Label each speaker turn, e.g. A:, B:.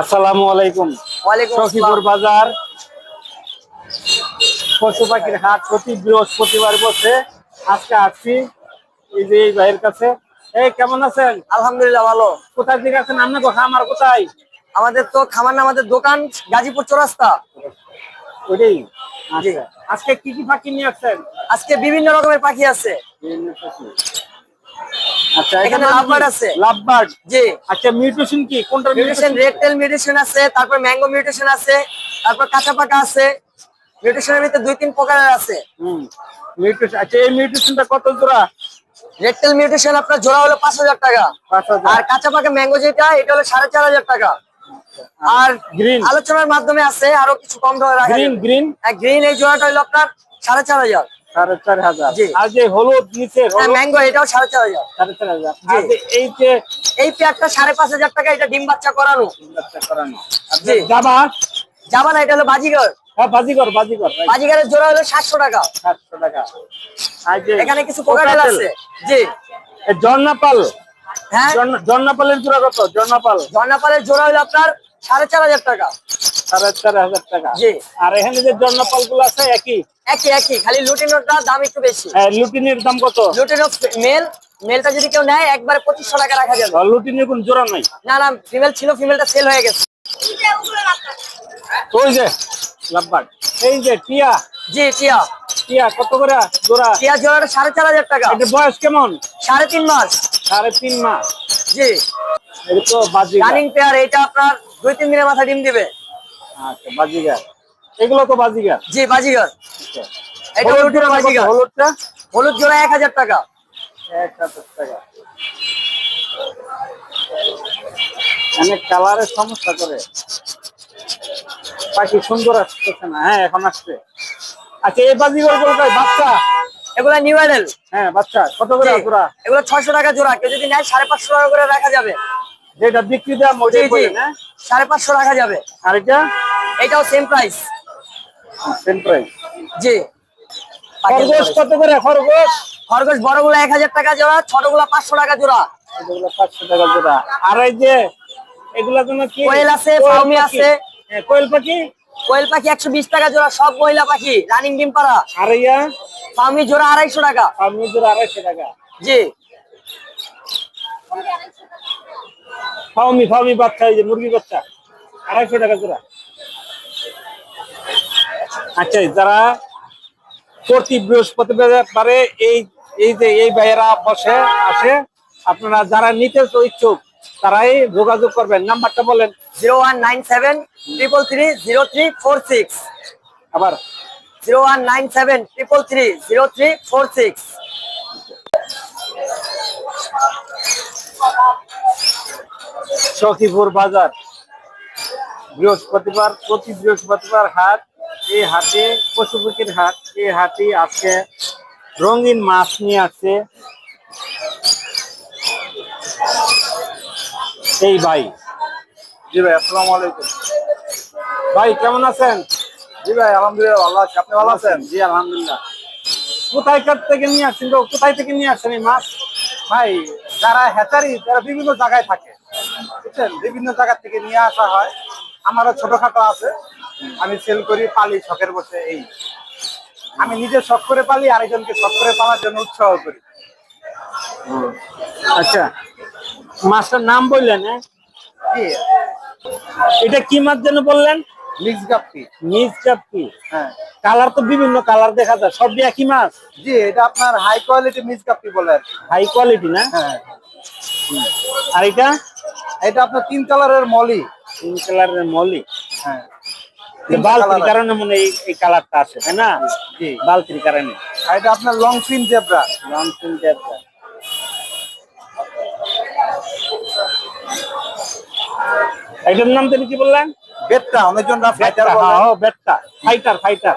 A: আসসালামু আলাইকুম। সখীপুর বাজার। পশু পাখির হাট প্রতি বৃহস্পতিবার বসে আজকে আসছি। এই যে এই ভাইয়ের কাছে। এই কেমন আছেন?
B: আলহামদুলিল্লাহ ভালো।
A: কোথায় থেকে আছেন? আপনি কোথায় আমার কোথায়?
B: আমাদের তো খামার আমাদের দোকান গাজীপুর চৌরাস্তা।
A: ওইটাই। আচ্ছা। আজকে কি কি পাখি নিয়ে আসছেন?
B: আজকে বিভিন্ন রকমের পাখি আছে।
A: আচ্ছা
B: এখানে আছে।
A: লাভবার্ড
B: জি।
A: আচ্ছা মিউটেশন কি? কোনটা
B: মিউটেশন রেড টেল মিউটেশন আছে তারপর ম্যাঙ্গো মিউটেশন আছে তারপর কাঁচা পাকা আছে। মিউটেশনের ভিতরে দুই তিন প্রকারের আছে।
A: হুম মিউটেশন আচ্ছা এই মিউটেশনটা কত জোড়া?
B: রেড টেল মিউটেশন আপনার জোড়া হলো পাঁচ হাজার টাকা।
A: পাঁচ
B: আর
A: হাজার।
B: কাঁচা পাকা ম্যাঙ্গো যেটা এটা হলো সাড়ে চার হাজার টাকা। আর
A: গ্রিন
B: আলোচনার মাধ্যমে আছে আরও কিছু কম ধরে রাখা
A: গ্রিন গ্রিন
B: গ্রিন এই জোড়াটা হলো আপনার সাড়ে চার হাজার।
A: সাড়ে চার হাজার।
B: জি।
A: আর যে হলুদ নিচে
B: ম্যাঙ্গো এটাও সাড়ে চার হাজার।
A: সাড়ে চার হাজার।
B: জি।
A: আর এই যে
B: এই পেয়ারটা সাড়ে পাঁচ হাজার টাকা এটা ডিম বাচ্চা করানো।
A: বাচ্চা করানো।
B: জি।
A: জামা?
B: না এটা হলো বাজিগর।
A: হ্যাঁ বাজিগর বাজিগর right,
B: বাজিগরের জোড়া হলো সাতশো টাকা।
A: সাতশো টাকা।
B: এখানে কিছু কোকাটেল আছে। জি।
A: জর্নাপাল।
B: হ্যাঁ?
A: জর্নাপালের জোড়া কত? জর্নাপাল।
B: ঝর্ণাপালের জোড়া হলো আপনার সাড়ে চার হাজার টাকা।
A: সাড়ে চার হাজার টাকা।
B: জি।
A: আর এখানে যে জর্নাপালগুলো আছে একই?
B: একই একই। খালি লুটিনোটা দাম একটু বেশি।
A: হ্যাঁ, লুটিনের দাম কত?
B: লুটিনো মেল মেলটা যদি কেউ নেয় একবারে পঁচিশশো টাকা রাখা যাবে।
A: লুটিনের কোন জোড়া নাই?
B: না না ফিমেল ছিল ফিমেলটা সেল হয়ে গেছে।
A: ওই যে লাভবার্ড এই যে টিয়া।
B: জি টিয়া।
A: টিয়া কত করে জোড়া?
B: টিয়া জোড়াটা সাড়ে চার হাজার টাকা।
A: এটা বয়স কেমন?
B: সাড়ে তিন মাস।
A: সাড়ে তিন মাস।
B: জি।
A: এটা তো বাজি
B: রানিং পেয়ার এটা আপনার দুই তিন দিনের মাথায় ডিম দিবে।
A: আচ্ছা বাজিগার। এগুলো তো বাজিগার।
B: জি বাজিগর। এটা
A: হলুদ
B: লুটিনো
A: জোড়া কত? হলুদটা?
B: হলুদ জোড়া এক হাজার টাকা।
A: এক হাজার টাকা। অনেক কালারের সমস্যা করে। পাখি সুন্দর আসতেছে না। হ্যাঁ এখন আসছে। আচ্ছা এই বাজিগরগুলো বাচ্চা?
B: এগুলা নিউ অ্যাডেল
A: হ্যাঁ বাচ্চা। কত করে জোড়া?
B: এগুলো ছয়শো টাকা জোড়া। কেউ যদি নেয় সাড়ে পাঁচশো টাকা করে রাখা যাবে।
A: যেটা বিক্রি বলেন হ্যাঁ
B: সাড়ে পাঁচশো রাখা যাবে।
A: আর এটা?
B: এটাও সেম প্রাইস
A: সেম প্রাইস
B: জি।
A: খরগোশ কত করে খরগোশ?
B: খরগোশ বড়গুলো এক হাজার টাকা জোড়া ছোটগুলো পাঁচশো টাকা জোড়া।
A: এগুলো পাঁচশো টাকা জোড়া। আর এই যে এগুলা জন্য কি?
B: কোয়েল আছে, ফাউমি। আছে।
A: হ্যাঁ, কোয়েল পাখি?
B: কোয়েল পাখি একশো বিশ টাকা জোড়া সব মহিলা পাখি রানিং ডিম পাড়া।
A: আর ইয়া
B: ফার্মি জোড়া আড়াইশো টাকা।
A: ফার্মি জোড়া আড়াইশো টাকা।
B: জি।
A: ফাউমি ফাউমি বাচ্চা এই যে মুরগি বাচ্চা আড়াইশো টাকা জোড়া। আচ্ছা যারা প্রতি বৃহস্পতিবারে এই এই যে এই ভাইয়েরা বসে আসে আপনারা যারা নিতে ইচ্ছুক তারাই যোগাযোগ করবেন। নাম্বারটা বলেন।
B: Zero one nine seven triple three zero three four six.
A: আবার।
B: Zero one nine seven triple three zero three four six.
A: Sakhipur বাজার। বৃহস্পতিবার প্রতি বৃহস্পতিবার হাট এই হাটে পশু পাখির হাট এই হাটে আজকে রঙিন মাছ নিয়ে আসছে এই ভাই।
C: জি ভাই আসসালামু আলাইকুম।
A: ভাই কেমন আছেন?
C: জি ভাই আলহামদুলিল্লাহ ভালো আছি। আপনি ভালো আছেন?
A: জি আলহামদুলিল্লাহ। কোথায় কার থেকে নিয়ে আসছেন তো কোথায় থেকে নিয়ে আসছেন এই মাছ?
C: ভাই যারা হ্যাচারি তারা বিভিন্ন জায়গায় থাকে। বুঝছেন? বিভিন্ন জায়গা থেকে নিয়ে আসা হয়। আমারও ছোটখাটো আছে। আমি সেল করি পালি শখের বসে এই। আমি নিজে শখ করে পালি আরেকজনকে শখ করে পালার জন্য উৎসাহ করি।
A: আচ্ছা। মাছটার নাম বললেন হ্যাঁ? এটা কি মাছ যেন বললেন?
C: হ্যাঁ।
A: কালার তো বিভিন্ন কালার দেখা যায় সব একই মাছ?
C: জি এটা আপনার হাই কোয়ালিটি বলে
A: হাই কোয়ালিটি না?
C: হ্যাঁ।
A: আর এটা?
C: এটা আপনার তিন কালারের মলি।
A: পিঙ্ক কালারের মলি।
C: হ্যাঁ।
A: বালতির। কারণে মনে এই কালারটা আছে তাই না?
C: জি।
A: বালতির কারণে।
C: এটা আপনার long fin zebra
A: long fin zebra একজন নাম তুমি কি বললেন?
C: বেটটা অনেকজন ফাইটার বলে
A: হ্যাঁ বেটটা। Fighter fighter